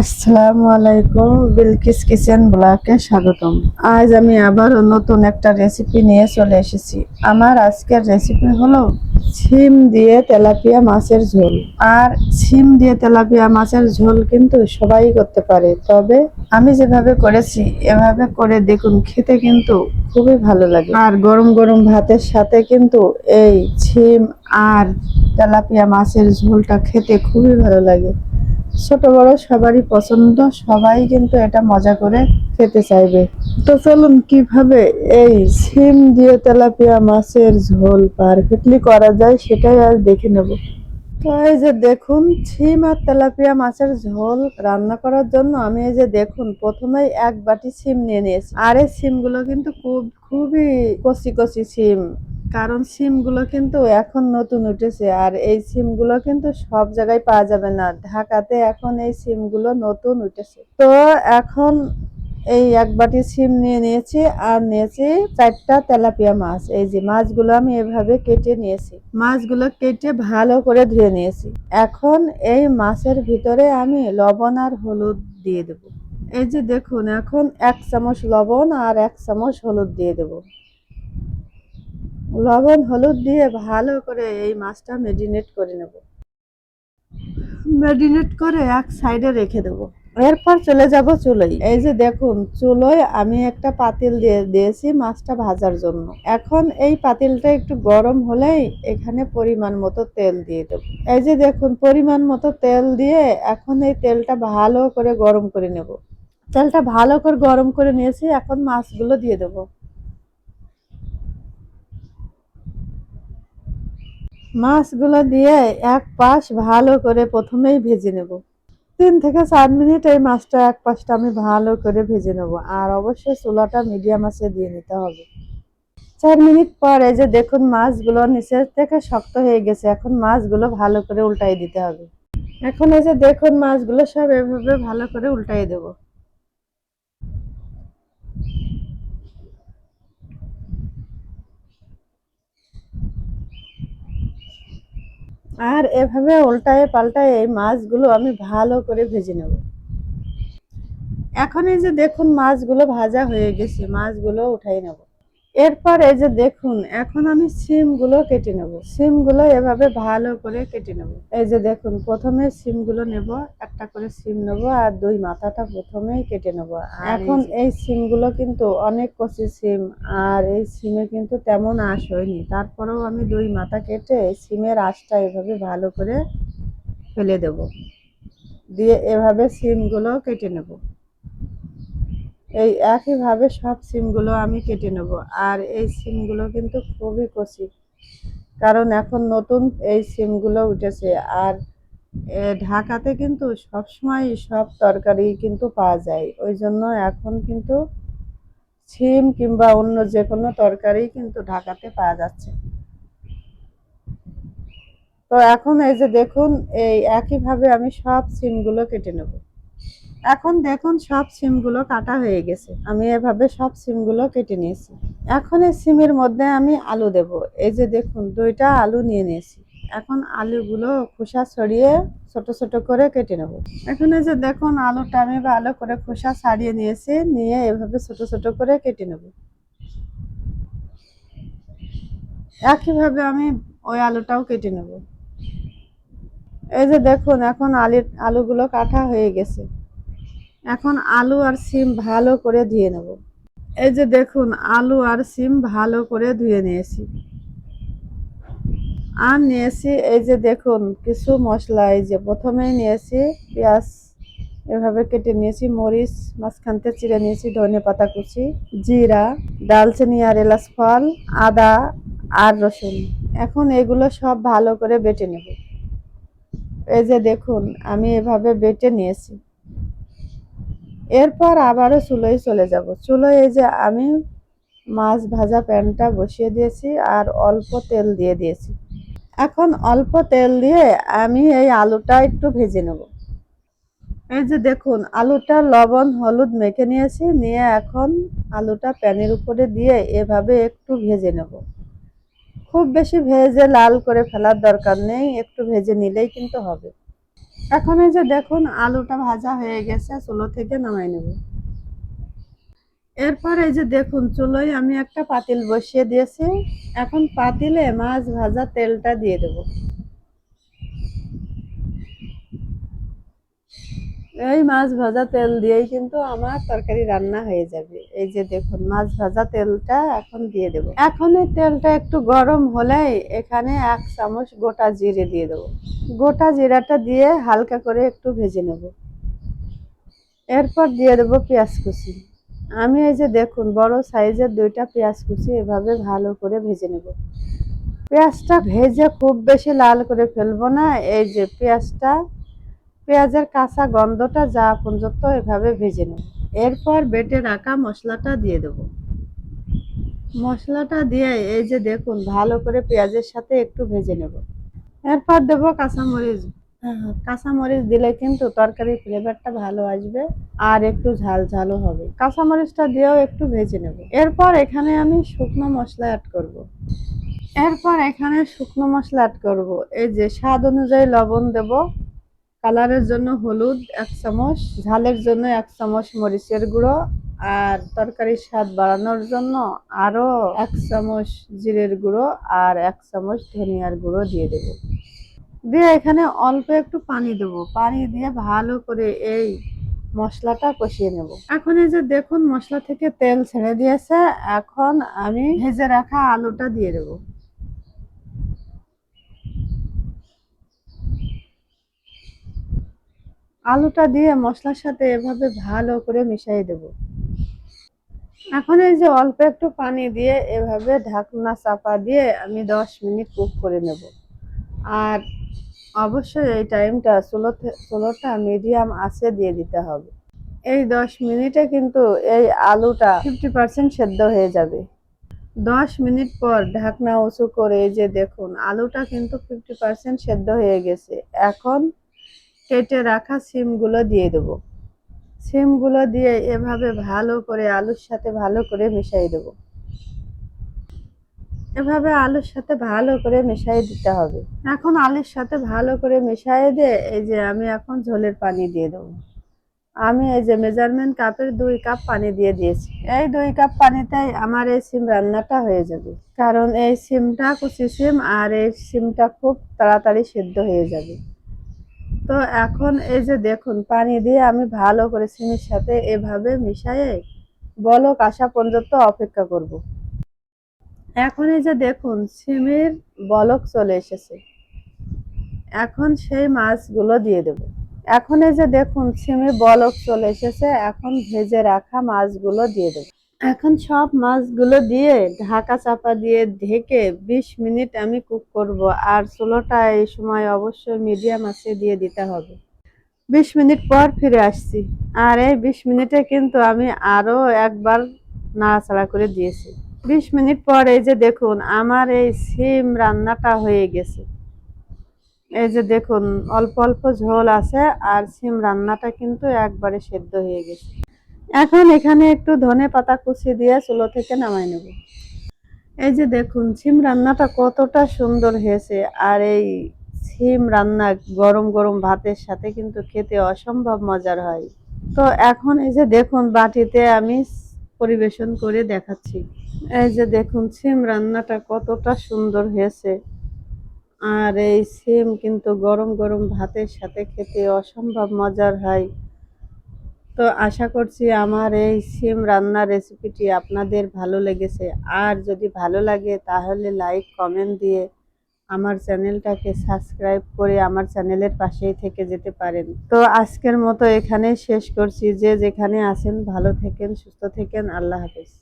আসসালামু আলাইকুম, বিলকিস কিচেন ব্লকে স্বাগতম। আজ আমি আবারও নতুন একটা রেসিপি নিয়ে চলে এসেছি। আমার আজকের রেসিপি হলো ছিম দিয়ে তেলাপিয়া মাছের ঝোল। আর ছিম দিয়ে তেলাপিয়া মাছের ঝোল কিন্তু সবাই করতে পারে, তবে আমি যেভাবে করেছি, এভাবে করে দেখুন, খেতে কিন্তু খুবই ভালো লাগে। আর গরম গরম ভাতের সাথে কিন্তু এই ছিম আর তেলাপিয়া মাছের ঝোলটা খেতে খুবই ভালো লাগে। ছোট বড় সবারই পছন্দ, সবাই কিন্তু এটা মজা করে খেতে চাইবে। তো চলুন, কীভাবে এই সিম দিয়ে তেলাপিয়া মাছের ঝোল পারফেক্টলি করা যায় সেটাই আজ দেখে নেব। তো এই যে দেখুন ছিম আর তেলাপিয়া মাছের ঝোল রান্না করার জন্য আমি এই যে দেখুন, প্রথমেই এক বাটি সিম নিয়ে নিয়েছি। আর এই সিমগুলো কিন্তু খুব, খুবই কচি কচি সিম। কারণ সিমগুলো কিন্তু এখন নতুন উঠেছে আর এই সিমগুলো কিন্তু সব জায়গায় পাওয়া যাবে না। ঢাকাতে এখন এই সিমগুলো নতুন উঠেছে। তো এখন এই এক বাটি সিম নিয়ে নিয়েছি আর নিয়েছি চারটা তেলাপিয়া মাছ। এই যে মাছগুলো আমি এভাবে কেটে নিয়েছি। মাছগুলো কেটে ভালো করে ধুয়ে নিয়েছি। এখন এই মাছের ভিতরে আমি লবণ আর হলুদ দিয়ে দেব। এই যে দেখুন, এখন এক চামচ লবণ আর এক চামচ হলুদ দিয়ে দেব। লবণ, হলুদ দিয়ে ভালো করে এই মাছটা মেরিনেট করে নেব। মেরিনেট করে এক সাইডে রেখে দেব। এরপর চলে যাব চুলোয়। এই যে দেখুন, চুলোয় আমি একটা পাতিল দিয়ে দিয়েছি মাছটা ভাজার জন্য। এখন এই পাতিলটা একটু গরম হলেই এখানে পরিমাণ মতো তেল দিয়ে দেব। এই যে দেখুন, পরিমাণ মতো তেল দিয়ে এখন এই তেলটা ভালো করে গরম করে নেব। তেলটা ভালো করে গরম করে নিয়েছি, এখন মাছগুলো দিয়ে দেবো। মাছগুলো দিয়ে এক পাশ ভালো করে প্রথমেই ভেজে নেব। তিন থেকে চার মিনিট এই মাছটা এক পাশটা আমি ভালো করে ভেজে নেব আর অবশ্যই চুলাটা মিডিয়াম আছে দিয়ে নিতে হবে। চার মিনিট পর যে দেখুন মাছগুলো নিচের থেকে শক্ত হয়ে গেছে, এখন মাছগুলো ভালো করে উল্টাই দিতে হবে। এখন এই যে দেখুন মাছগুলো সব এভাবে ভালো করে উল্টাই দেবো। আর এভাবে উল্টায় পাল্টায় এই মাছগুলো আমি ভালো করে ভেজে নেব। এখন এই যে দেখুন মাছগুলো ভাজা হয়ে গেছে, মাছগুলো উঠাই নেব। এরপর এই যে দেখুন এখন আমি সিমগুলো কেটে নেব। সিমগুলো এভাবে ভালো করে কেটে নেব। এই যে দেখুন প্রথমে সিমগুলো নেব একটা করে সিম নেব আর দুই মাথাটা প্রথমেই কেটে নেব। এখন এই সিমগুলো কিন্তু অনেক কচি সিম আর এই সিমে কিন্তু তেমন আশ হয়নি। তারপরেও আমি দুই মাথা কেটে সিমের আঁশটা এভাবে ভালো করে ফেলে দেব। দিয়ে এভাবে সিমগুলো কেটে নেব। এই একইভাবে সব সিমগুলো আমি কেটে নেব। আর এই সিমগুলো কিন্তু খুবই কচি, কারণ এখন নতুন এই সিমগুলো উঠেছে। আর ঢাকাতে কিন্তু সবসময় সব তরকারি কিন্তু পাওয়া যায়। ওই জন্য এখন কিন্তু সিম কিংবা অন্য যে কোনো তরকারি কিন্তু ঢাকাতে পাওয়া যাচ্ছে। তো এখন এই যে দেখুন, এই একইভাবে আমি সব সিমগুলো কেটে নেব। এখন দেখুন সব সিমগুলো কাটা হয়ে গেছে। আমি এভাবে সব সিমগুলো কেটে নিয়েছি। এখন এই সিমের মধ্যে আমি আলু দেব। এই যে দেখুন, দুইটা আলু নিয়ে নিয়েছি। এখন আলুগুলো খোসা ছড়িয়ে ছোট ছোট করে কেটে নেব। এখন যে দেখুন, আলুটা আমি ভালো করে খোসা ছাড়িয়ে নিয়েছি। নিয়ে এভাবে ছোট ছোট করে কেটে নেব। একইভাবে আমি ওই আলুটাও কেটে নেব। এই যে দেখুন, এখন আলুর আলুগুলো কাটা হয়ে গেছে। এখন আলু আর সিম ভালো করে ধুয়ে নেব। এই যে দেখুন, আলু আর সিম ভালো করে ধুয়ে নিয়েছি। আর নিয়েছি এই যে দেখুন, কিছু মশলা। এই যে প্রথমেই নিয়েছি পেঁয়াজ, এভাবে কেটে নিয়েছি, মরিচ মাঝখানতে চিড়ে নিয়েছি, ধনে পাতা কুচি, জিরা, ডালচিনি আর এলাচ ফল, আদা আর রসুন। এখন এগুলো সব ভালো করে বেটে নেব। এই যে দেখুন, আমি এভাবে বেটে নিয়েছি। এরপর আবারও চুলোয় চলে যাব। চুলোয় এই যে আমি মাছ ভাজা প্যানটা বসিয়ে দিয়েছি আর অল্প তেল দিয়ে দিয়েছি। এখন অল্প তেল দিয়ে আমি এই আলুটা একটু ভেজে নেব। এই যে দেখুন, আলুটা লবণ, হলুদ মেখে নিয়েছি, নিয়ে এখন আলুটা প্যানের উপরে দিয়ে এভাবে একটু ভেজে নেব। খুব বেশি ভেজে লাল করে ফেলার দরকার নেই, একটু ভেজে নিলেই কিন্তু হবে। এখন এই যে দেখুন, আলুটা ভাজা হয়ে গেছে, চুলো থেকে নামাই নেব। এরপর এই যে দেখুন, চুলোয় আমি একটা পাতিল বসিয়ে দিয়েছি। এখন পাতিলে মাছ ভাজা তেলটা দিয়ে দেব। এই মাছ ভাজা তেল দিয়েই কিন্তু আমার তরকারি রান্না হয়ে যাবে। এই যে দেখুন, মাছ ভাজা তেলটা এখন দিয়ে দেব। এখন এই তেলটা একটু গরম হলেই এখানে এক চামচ গোটা জিরে দিয়ে দেবো। গোটা জিরাটা দিয়ে হালকা করে একটু ভেজে নেব। এরপর দিয়ে দেবো পেঁয়াজ কুচি। আমি এই যে দেখুন, বড় সাইজের দুইটা পেঁয়াজ কুচি এভাবে ভালো করে ভেজে নেব। পেঁয়াজটা ভেজে খুব বেশি লাল করে ফেলব না, এই যে পেঁয়াজটা পেঁয়াজের কাঁচা গন্ধটা যা পর্যন্ত এভাবে ভেজে নেব এরপর বেটে রাখা মশলাটা দিয়ে দেব। মশলাটা দিয়ে এই যে দেখুন ভালো করে পেঁয়াজের সাথে একটু ভেজে নেব। এরপর দেবো কাঁচামরিচ। কাঁচামরিচ দিলে কিন্তু তরকারির ফ্লেভারটা ভালো আসবে আর একটু ঝাল ঝালও হবে। কাঁচামরিচটা দিয়েও একটু ভেজে নেব। এরপর এখানে আমি শুকনো মশলা অ্যাড করব। এরপর এখানে শুকনো মশলা অ্যাড করব। এই যে স্বাদ অনুযায়ী লবণ দেব। কালারের জন্য হলুদ এক চামচ, ঝালের জন্য এক চামচ মরিচের গুঁড়ো, আর তরকারির স্বাদ বাড়ানোর জন্য আরও এক চামচ জিরের গুঁড়ো আর এক চামচ ধনিয়ার গুঁড়ো দিয়ে দেব। দিয়ে এখানে অল্প একটু পানি দেব। পানি দিয়ে ভালো করে এই মশলাটা কষিয়ে নেব। এখন এই যে দেখুন মশলা থেকে তেল ছেড়ে দিয়েছে। এখন আমি ভেজে রাখা আলুটা দিয়ে দেব। আলুটা দিয়ে মশলার সাথে এভাবে ভালো করে মিশিয়ে দেব। এখন এই যে অল্প একটু পানি দিয়ে এভাবে ঢাকনা চাপা দিয়ে আমি দশ মিনিট কুক করে নেব। আর অবশ্যই এই টাইমটা চুলো চুলোটা মিডিয়াম আছে দিয়ে দিতে হবে। এই দশ মিনিটে কিন্তু এই আলুটা ফিফটি পার্সেন্ট সেদ্ধ হয়ে যাবে। দশ মিনিট পর ঢাকনা উঁচু করে যে দেখুন, আলুটা কিন্তু ফিফটি পার্সেন্ট সেদ্ধ হয়ে গেছে। এখন কেটে রাখা সিমগুলো দিয়ে দেব। সিমগুলো দিয়ে এভাবে ভালো করে আলুর সাথে ভালো করে মিশিয়ে দেব। এভাবে আলুর সাথে ভালো করে মিশিয়ে দিতে হবে। এখন আলুর সাথে ভালো করে মিশিয়ে দিয়ে এই যে আমি এখন ঝোলের পানি দিয়ে দেবো। আমি এই যে মেজারমেন্ট কাপের দুই কাপ পানি দিয়ে দিয়েছি। এই দুই কাপ পানিতেই আমার এই সিম রান্নাটা হয়ে যাবে। কারণ এই সিমটা কুচি সিম আর এই সিমটা খুব তাড়াতাড়ি সিদ্ধ হয়ে যাবে। তো এখন এই যে দেখুন, পানি দিয়ে আমি ভালো করে সিমের সাথে এভাবে মিশাইয়ে বলক আসা পর্যন্ত অপেক্ষা করব। এখন এই যে দেখুন, সিমের বলক চলে এসেছে। এখন সেই মাছগুলো দিয়ে দেবো। এখন এই যে দেখুন সিমে বলক চলে এসেছে। এখন ভেজে রাখা মাছগুলো দিয়ে দেব। এখন সব মাছগুলো দিয়ে ঢাকা চাপা দিয়ে ঢেকে ২০ মিনিট আমি কুক করব আর চুলোটা এই সময় অবশ্যই মিডিয়াম আছে দিয়ে দিতে হবে। ২০ মিনিট পর ফিরে আসছি আর এই ২০ মিনিটে কিন্তু আমি আরও একবার নাড়াচাড়া করে দিয়েছি। ২০ মিনিট পর এই যে দেখুন আমার এই সিম রান্নাটা হয়ে গেছে। এই যে দেখুন অল্প অল্প ঝোল আছে আর সিম রান্নাটা কিন্তু একবারে সেদ্ধ হয়ে গেছে। এখন এখানে একটু ধনে পাতা কুচি দিয়ে চুলো থেকে নামাই নেব। এই যে দেখুন সিম রান্নাটা কতটা সুন্দর হয়েছে। আর এই সিম রান্না গরম গরম ভাতের সাথে কিন্তু খেতে অসম্ভব মজার হয়। তো এখন এই যে দেখুন, বাটিতে আমি পরিবেশন করে দেখাচ্ছি। এই যে দেখুন সিম রান্নাটা কতটা সুন্দর হয়েছে। আর এই সিম কিন্তু গরম গরম ভাতের সাথে খেতে অসম্ভব মজার হয়। তো আশা করছি আমার এই সিম রান্নার রেসিপিটি আপনাদের ভালো লেগেছে। আর যদি ভালো লাগে, তাহলে লাইক, কমেন্ট দিয়ে আমার চ্যানেলটাকে সাবস্ক্রাইব করে আমার চ্যানেলের পাশেই থেকে যেতে পারেন। তো আজকের মতো এখানেই শেষ করছি। যে যেখানে আছেন, ভালো থেকেন, সুস্থ থেকেন। আল্লাহ হাফেজ।